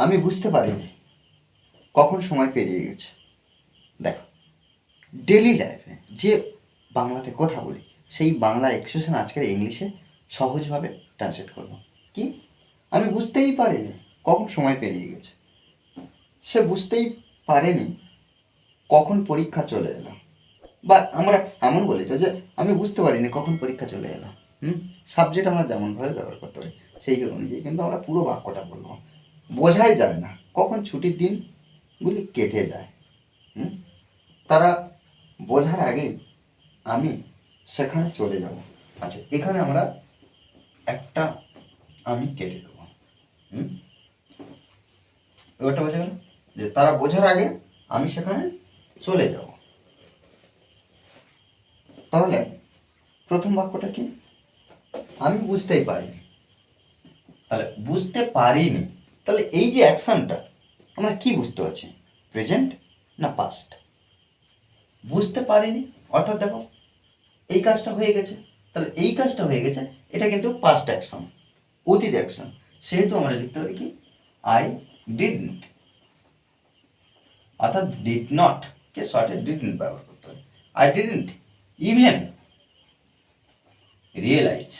আমি বুঝতে পারিনি। কখন সময় পেরিয়ে গেছে? দেখো ডেলি লাইফে যে বাংলাতে কথা বলি, সেই বাংলা এক্সপ্রেশন আজকের ইংলিশে সহজভাবে ট্রান্সলেট করব। কি? আমি বুঝতেই পারিনি কখন সময় পেরিয়ে গেছে। সে বুঝতেই পারেনি কখন পরীক্ষা চলে এলো। বা আমরা এমন বলি যে, আমি বুঝতে পারিনি কখন পরীক্ষা চলে এলো। হুম? সাবজেক্ট আমরা যেমনভাবে ব্যবহার করতে পারি, সেই অনুযায়ী কিন্তু আমরা পুরো বাক্যটা বলব। বোঝাই যায় না। কখন ছুটির দিনগুলি কেটে যায়। তারা বোঝার আগেই আমি সেখানে চলে যাব। আচ্ছা এখানে আমরা একটা আমি কেটে দেবো। হুম? এবারটা বোঝা গেল? যে তারা বোঝার আগে আমি সেখানে চলে যাব। তাহলে প্রথম বাক্যটা কি? আমি বুঝতেই পারিনি। তাহলে বুঝতে পারিনি। তাহলে এই যে অ্যাকশনটা, আমরা কি বুঝতে পারছি? প্রেজেন্ট না পাস্ট বুঝতে পারিনি, অর্থাৎ দেখো, এই কাজটা হয়ে গেছে। তাহলে এই কাজটা হয়ে গেছে, এটা কিন্তু পাস্ট অ্যাকশন অতীত অ্যাকশন সেহেতু আমরা লিখতে পারি কি? আই ডিডন্ট অর্থাৎ ডিড নট কে শর্টে ডিডন্ট ব্যবহার করতে হবে। আই ডিডন্ট ইভেন রিয়েলাইজ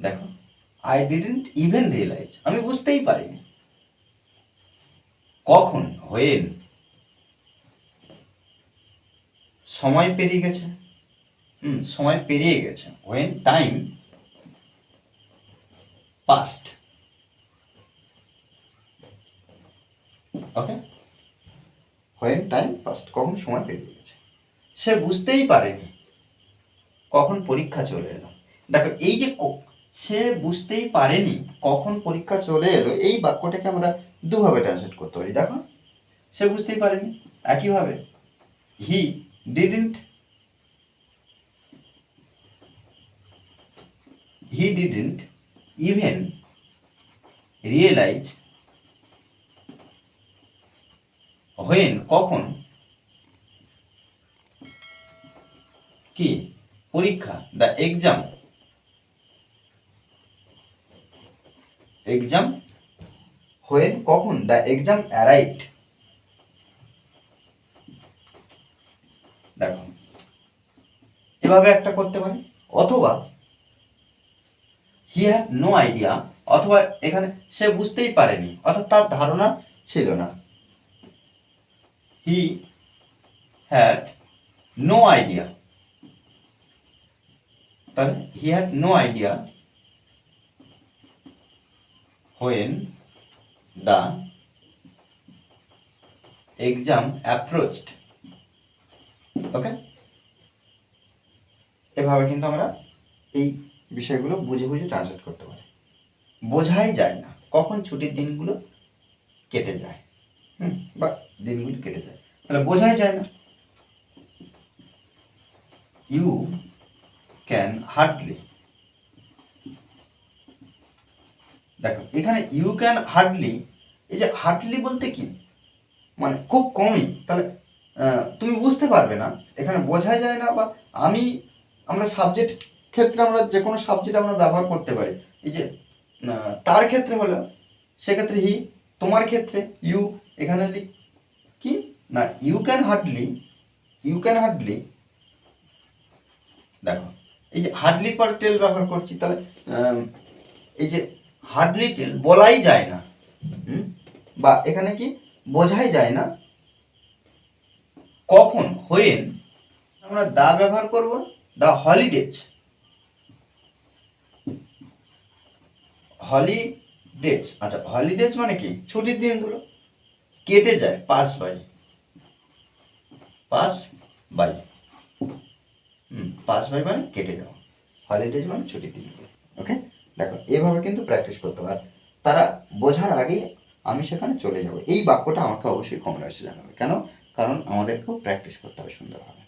দেখো আই ডিডন্ট ইভেন রিয়েলাইজ আমি বুঝতেই পারিনি। কখন? হোয়েন সময় পেরিয়ে গেছে। হুম, সময় পেরিয়ে গেছে। When time past okay when time past কখন সময় পেরিয়ে গেছে? সে বুঝতেই পারেনি। কখন পরীক্ষা চলে এলো। দেখো, এই যে সে বুঝতেই পারেনি কখন পরীক্ষা চলে এলো। এই বাক্যটাকে আমরা দুভাবে ট্রান্সলেট করতে পারি। দেখো, সে বুঝতেই পারেনি। একইভাবে he didn't he didn't even realise when কখন, কি, পরীক্ষা দ্য এক্সাম এক্সাম হোয়েন কখন? দ্য এক্সাম অ্যারাইভড দেখো, এভাবে একটা করতে পারি। অথবা হি হ্যাড নো আইডিয়া অথবা এখানে সে বুঝতেই পারেনি, অর্থাৎ তার ধারণা ছিল না। হি হ্যাড নো আইডিয়া তাহলে he had no idea when the exam approached okay এভাবে কিন্তু আমরা এই বিষয়গুলো বুঝে বুঝে ট্রান্সলেট করতে পারি। বোঝাই যায় না। কখন ছুটির দিনগুলো কেটে যায়। হুম? বা দিনগুলো কেটে যায়। তাহলে বোঝাই যায় না। ইউ ক্যান হার্ডলি দেখো, এখানে ইউ ক্যান হার্ডলি এই যে হার্ডলি বলতে কি? মানে খুব কমই। তাহলে তুমি বুঝতে পারবে না। এখানে বোঝাই যায় না বা আমি, আমরা সাবজেক্ট ক্ষেত্রে আমরা যে কোনো সাবজেক্ট আমরা ব্যবহার করতে পারি। এই যে তার ক্ষেত্রে হলো সেক্ষেত্রে হি তোমার ক্ষেত্রে ইউ এখানে কি? না you can hardly you can hardly দেখো, এই যে হার্ডলি পার টেল ব্যবহার করছি, তাহলে এই যে হার্ডলি টেল বলাই যায় না। বা এখানে কি বোঝাই যায় না। কখন হোয়েন আমরা দা ব্যবহার করব, দা হলিডেজ হলিডেজ আচ্ছা হলিডেজ মানে কি? ছুটির দিনগুলো কেটে যায় pass by pass by hmm pass by মানে কেটে যাওয়া। হলিডেজ মানে ছুটির দিনগুলো। ওকে দেখো, এভাবে কিন্তু প্র্যাকটিস করতে হবে। তারা বোঝার আগেই আমি সেখানে চলে যাব। এই বাক্যটা আমাকে অবশ্যই কমেন্ট জানাবে। কেন? কারণ আমাদেরকেও প্র্যাকটিস করতে হবে সুন্দরভাবে।